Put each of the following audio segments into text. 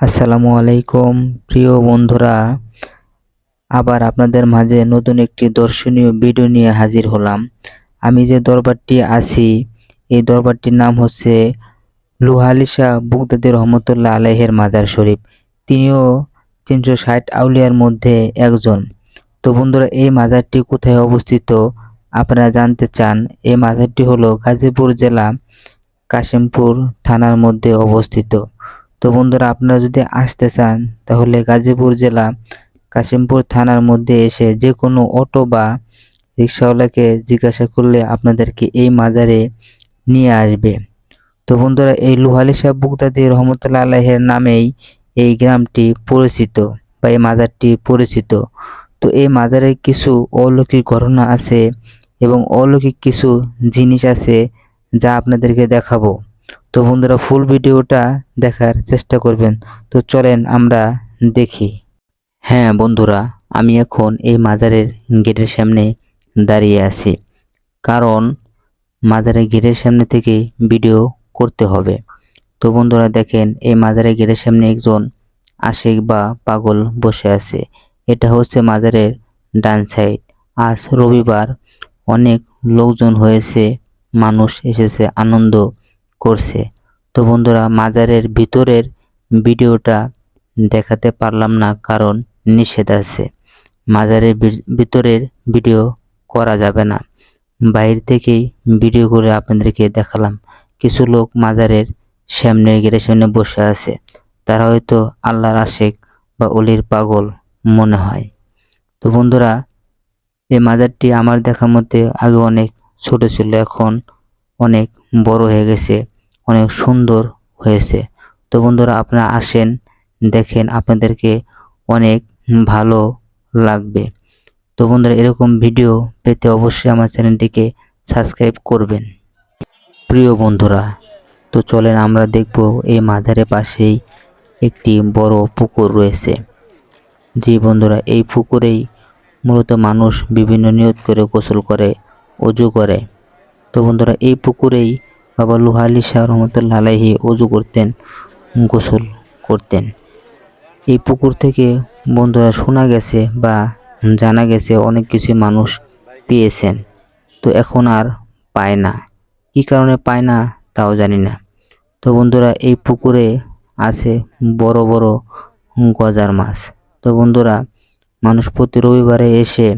আসসালামু আলাইকুম। প্রিয় বন্ধুরা, আবার আপনাদের মাঝে নতুন একটি দর্শনীয় ভিডিও নিয়ে হাজির হলাম। আমি যে দরবারটি আছি, এই দরবারটির নাম হচ্ছে লুহালিশা বুগদাদি রহমতুল্লাহ আলাইহের মাজার শরীফ। তিনিও তিনশো ষাট আউলিয়ার মধ্যে একজন। তো বন্ধুরা, এই মাজারটি কোথায় অবস্থিত আপনারা জানতে চান? এই মাজারটি হলো গাজীপুর জেলা কাশিমপুর থানার মধ্যে অবস্থিত। তো বন্ধুরা, আপনারা যদি আসতে চান, তাহলে গাজীপুর জেলা কাশিমপুর থানার মধ্যে এসে যে কোনো অটো বা রিক্সাওয়ালাকে জিজ্ঞাসা করলে আপনাদেরকে এই মাজারে নিয়ে আসবে। তো বন্ধুরা, এই লুহালি সাহেব বুগদাদি রহমতুল্লাহ আলাহের নামেই এই গ্রামটি পরিচিত বা এই মাজারটি পরিচিত। তো এই মাজারে কিছু অলৌকিক ঘটনা আছে এবং অলৌকিক কিছু জিনিস আছে যা আপনাদেরকে দেখাবো। তো বন্ধুরা ফুল ভিডিওটা দেখার চেষ্টা করবেন। তো চলেন আমরা দেখি। হ্যাঁ বন্ধুরা, আমি এখন এই মাজারের গেটের সামনে দাঁড়িয়ে আছি। কারণ মাজারের গেটের সামনে থেকে ভিডিও করতে হবে। তো বন্ধুরা দেখেন, এই মাজারের গেটের সামনে একজন আশিক বা পাগল বসে আছে। এটা হচ্ছে মাজারের ডান সাইড আজ রবিবার অনেক লোকজন হয়েছে, মানুষ এসেছে, আনন্দ করছে। তো বন্ধুরা, মাজারের ভিতরের ভিডিওটা দেখাতে পারলাম না, কারণ নিষেধ আছে। মাজারের ভিতরের ভিডিও করা যাবে না। বাইরে থেকেই ভিডিও করে আপনাদেরকে দেখালাম। কিছু লোক মাজারের সামনে গেটের সামনে বসে আছে। তারা হয়তো আল্লাহর আশেক বা অলির পাগল মনে হয়। তো বন্ধুরা, এই মাজারটি আমার দেখার মধ্যে আগে অনেক ছোট ছিল, এখন অনেক বড় হয়ে গেছে, অনেক সুন্দর হয়েছে। তো বন্ধুরা, আপনারা আসেন, দেখেন আপনাদেরকে অনেক ভালো লাগবে। তো বন্ধুরা, এরকম ভিডিও পেতে অবশ্যই আমার চ্যানেলটিকে সাবস্ক্রাইব করবেন। প্রিয় বন্ধুরা, তো চলেন আমরা দেখব এই মাজারের পাশেই একটি বড় পুকুর রয়েছে। জি বন্ধুরা, এই পুকুরেই মূলত মানুষ বিভিন্ন নিয়ত করে গোসল করে, অজু করে। তো বন্ধুরা, এই পুকুরেই বাবা লুহালি শাহ রহমতুল্লাহ আলাইহি অজু করতেন, গোসল করতেন। এই পুকুর থেকে বন্ধুরা শোনা গেছে বা জানা গেছে অনেক কিছু মানুষ পেয়েছেন, তো এখন আর পায় না। কী কারণে পায় না, তাও জানি না। তো বন্ধুরা, এই পুকুরে আছে বড় বড় গজার মাছ। তো বন্ধুরা, মানুষ প্রতি রবিবারে এসে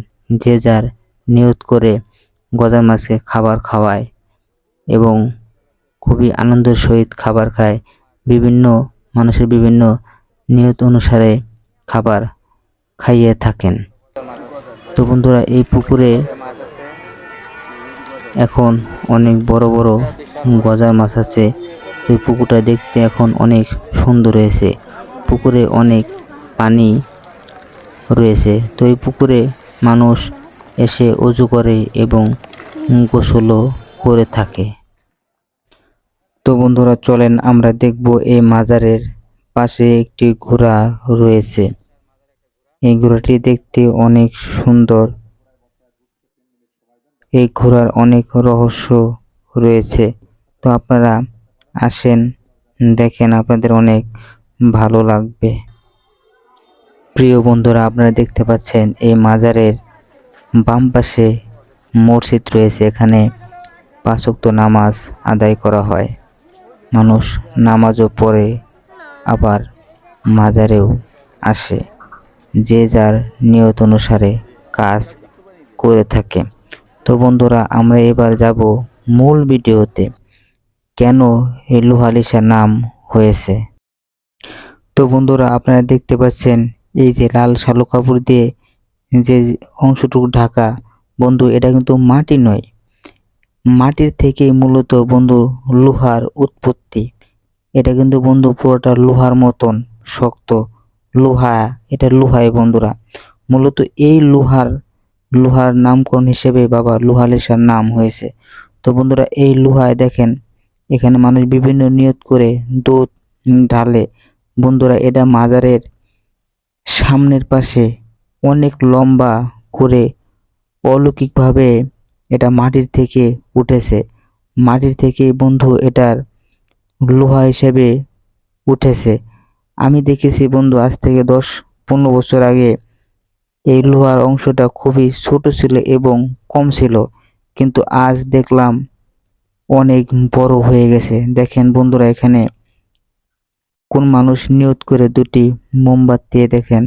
যে যার নিয়ত করে গজার মাছকে খাবার খাওয়ায় এবং খুবই আনন্দের সহিত খাবার খায়। বিভিন্ন মানুষের বিভিন্ন নিয়ত অনুসারে খাবার খাইয়ে থাকেন। তো বন্ধুরা, এই পুকুরে এখন অনেক বড় বড় গজার মাছ আছে। ওই পুকুরটা দেখতে এখন অনেক সুন্দর হয়েছে। পুকুরে অনেক পানি রয়েছে। তো এই পুকুরে মানুষ এসে অজু করে এবং গোসলও করে থাকে। তো বন্ধুরা, চলেন আমরা দেখব এই মাজারের পাশে একটি ঘোড়া রয়েছে। এই ঘোড়াটি দেখতে অনেক সুন্দর। এই ঘোড়ার অনেক রহস্য রয়েছে। তো আপনারা আসেন, দেখেন আপনাদের অনেক ভালো লাগবে। প্রিয় বন্ধুরা, আপনারা দেখতে পাচ্ছেন এই মাজারের বাম পাশে মসজিদ রয়েছে, এখানে পাঁচক্ত নামাজ আদায় করা হয়। মানুষ নামাজও পড়ে, আবার মাজারেও আসে। যে যার নিয়ত অনুসারে কাজ করে থাকে। তো বন্ধুরা, আমরা এবার যাব মূল ভিডিওতে। কেন এই লোহালিশা নাম হয়েছে? তো বন্ধুরা, আপনারা দেখতে পাচ্ছেন, এই যে লাল শালু কাপড় দিয়ে যে অংশটুকু ঢাকা, বন্ধু, এটা কিন্তু মাটি নয়। মাটির থেকে মূলত, বন্ধু, লোহার উৎপত্তি। এটা কিন্তু, বন্ধু, পুরোটা লোহার মতন, শক্ত। লোহা, এটা লোহায় বন্ধুরা। মূলত এই লোহার লোহার নামকরণ হিসেবে বাবা লোহালিসার নাম হয়েছে। তো বন্ধুরা, এই লোহায় দেখেন, এখানে মানুষ বিভিন্ন নিয়ত করে দুধ ঢালে। বন্ধুরা, এটা মাজারের সামনের পাশে অনেক লম্বা করে অলৌকিকভাবে এটা মাটির থেকে উঠেছে। মাটির থেকে বন্ধু এটার লোহা হিসেবে উঠেছে। আমি দেখেছি বন্ধু, আজ থেকে দশ পনেরো বছর আগে এই লোহার অংশটা খুবই ছোট ছিল এবং কম ছিল, কিন্তু আজ দেখলাম অনেক বড় হয়ে গেছে। দেখেন বন্ধুরা এখানে কোন মানুষ নিয়ত করে দুটি মোমবাতি দেখেন।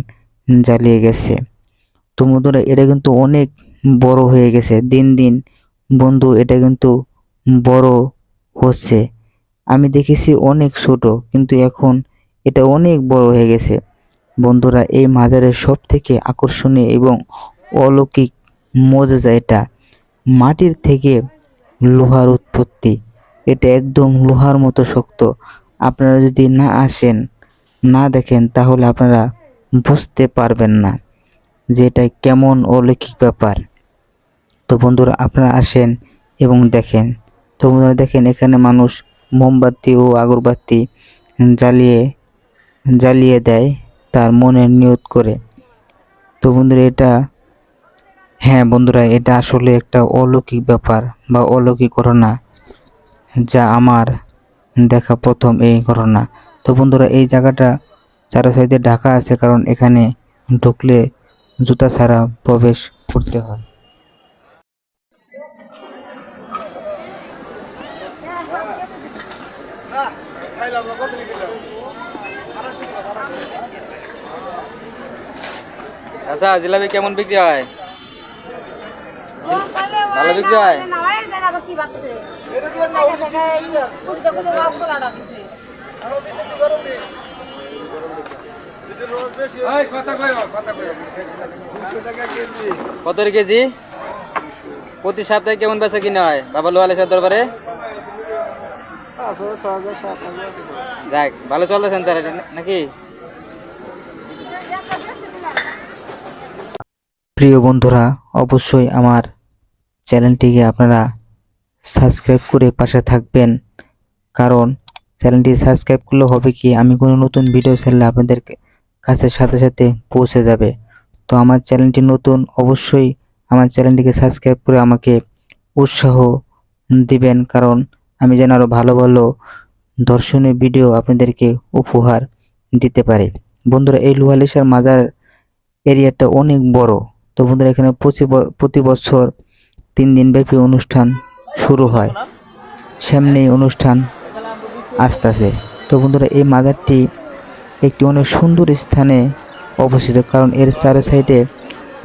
জ্বালিয়ে গেছে। তো বন্ধুরা, এটা কিন্তু অনেক বড় হয়ে গেছে। দিন দিন বন্ধু, এটা কিন্তু বড় হচ্ছে। আমি দেখেছি অনেক ছোট, কিন্তু এখন এটা অনেক বড় হয়ে গেছে। বন্ধুরা, এই মাজারের সব থেকে আকর্ষণীয় এবং অলৌকিক মজাজা এটা, মাটির থেকে লোহার উৎপত্তি। এটা একদম লোহার মতো শক্ত। আপনারা যদি না আসেন, না দেখেন, তাহলে আপনারা বুঝতে পারবেন না যে এটা কেমন অলৌকিক ব্যাপার। তো বন্ধুরা, আপনারা আসেন এবং দেখেন। তো বন্ধুরা, দেখেন এখানে মানুষ মোমবাতি ও আগরবাতি জ্বালিয়ে জ্বালিয়ে দেয় তার মনের নিয়ত করে। তো বন্ধুরা, এটা হ্যাঁ বন্ধুরা, এটা আসলে একটা অলৌকিক ব্যাপার বা অলৌকিক ঘটনা যা আমার দেখা প্রথম এই ঘটনা। তো বন্ধুরা, এই জায়গাটা চারো সাইডে ঢাকা আছে কারণ এখানে ঢুকলে জুতা ছাড়া প্রবেশ করতে হয়। আচ্ছা জিলাপি কেমন বিক্রি হয়? ভালো বিক্রি হয়? কত কেজি? প্রতি সপ্তাহে কেমন বেচা কিনা হয়? বাবা লোয়ালেশ্বর দরবারে যাক ভালো চলতেছেন তারা নাকি? প্রিয় বন্ধুরা অবশ্যই আমার চ্যানেলটিকে আপনারা সাবস্ক্রাইব করে পাশে থাকবেন। কারণ চ্যানেলটি সাবস্ক্রাইব করলে হবে কি? আমি কোনো নতুন ভিডিও ছাড়লে আপনাদের কাছে সাথে সাথে পৌঁছে যাবে। তো আমার চ্যানেলটি নতুন, অবশ্যই আমার চ্যানেলটিকে সাবস্ক্রাইব করে আমাকে উৎসাহ দিবেন, কারণ আমি যেন আরও ভালো ভালো দর্শনীয় ভিডিও আপনাদেরকে উপহার দিতে পারি। বন্ধুরা, এই লোহালিশার মাজার এরিয়াটা অনেক বড়। তো বন্ধুরা, এখানে প্রতি বছর তিন দিন ব্যাপী অনুষ্ঠান শুরু হয়। সামনে অনুষ্ঠান আসতেছে। তো বন্ধুরা, এই মাজারটি একটি অনেক সুন্দর স্থানে অবস্থিত, কারণ এর চারো সাইডে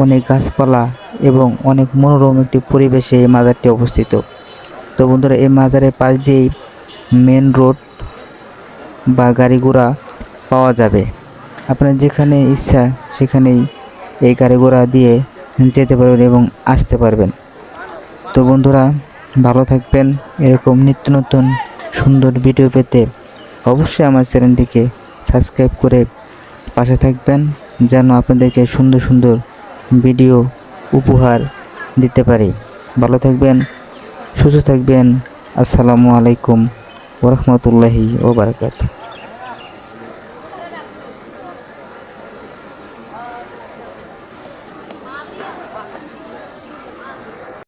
অনেক গাছপালা এবং অনেক মনোরম একটি পরিবেশে এই মাজারটি অবস্থিত। তো বন্ধুরা, এই মাজারের পাশ দিয়েই মেন রোড বা গাড়ি ঘোড়া পাওয়া যাবে। আপনার যেখানে ইচ্ছা সেখানেই এই গাড়ি ঘোড়া দিয়ে যেতে পারবেন এবং আসতে পারবেন। তো বন্ধুরা, ভালো থাকবেন। এরকম নিত্য নতুন সুন্দর ভিডিও পেতে অবশ্যই আমার চ্যানেলটিকে সাবস্ক্রাইব করে পাশে থাকবেন, যেন আপনাদেরকে সুন্দর সুন্দর ভিডিও উপহার দিতে পারি। ভালো থাকবেন, সুস্থ থাকবেন। আসসালামু আলাইকুম ওরহমতুল্লাহি ওবরাকাতুহ